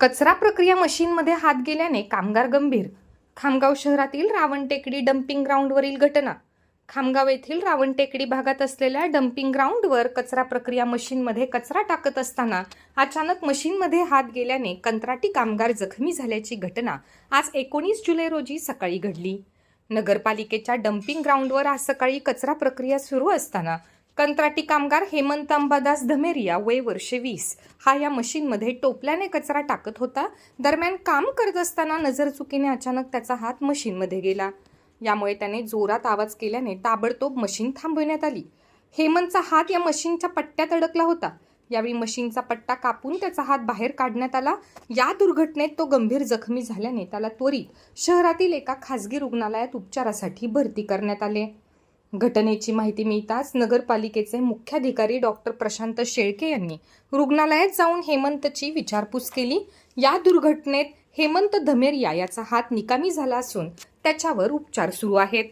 कचरा प्रक्रिया मशीनमध्ये हात गेल्याने कामगार गंभीर. खामगाव शहरातील रावण टेकडी डम्पिंग ग्राउंडवरील घटना. खामगाव येथील रावण टेकडी भागात असलेल्या डम्पिंग ग्राउंडवर कचरा प्रक्रिया मशीनमध्ये कचरा टाकत असताना अचानक मशीनमध्ये हात गेल्याने कंत्राटी कामगार जखमी झाल्याची घटना आज एकोणीस जुलै रोजी सकाळी घडली. नगरपालिकेच्या डम्पिंग ग्राउंडवर आज सकाळी कचरा प्रक्रिया सुरू असताना कंत्राटी कामगार हेमंत अंबादास धमेरिया वय वर्षे वीस. हा या मशीनमध्ये टोपल्याने कचरा टाकत होता. दरम्यान काम करत असताना नजर चुकीने अचानक त्याचा हात मशीनमध्ये गेला. यामुळे त्याने जोरात आवाज केल्याने ताबडतोब मशीन थांबवण्यात आली. हेमंतचा हात या मशीनच्या पट्ट्यात अडकला होता. यावेळी मशीनचा पट्टा कापून त्याचा हात बाहेर काढण्यात आला. या दुर्घटनेत तो गंभीर जखमी झाल्याने त्याला त्वरित शहरातील एका खासगी रुग्णालयात उपचारासाठी भरती करण्यात आले. घटनेची माहिती मिळताच नगरपालिकेचे मुख्याधिकारी डॉक्टर प्रशांत शेळके यांनी रुग्णालयात जाऊन हेमंतची विचारपूस केली. या दुर्घटनेत हेमंत धमेरिया याचा हात निकामी झाला असून त्याच्यावर उपचार सुरू आहेत.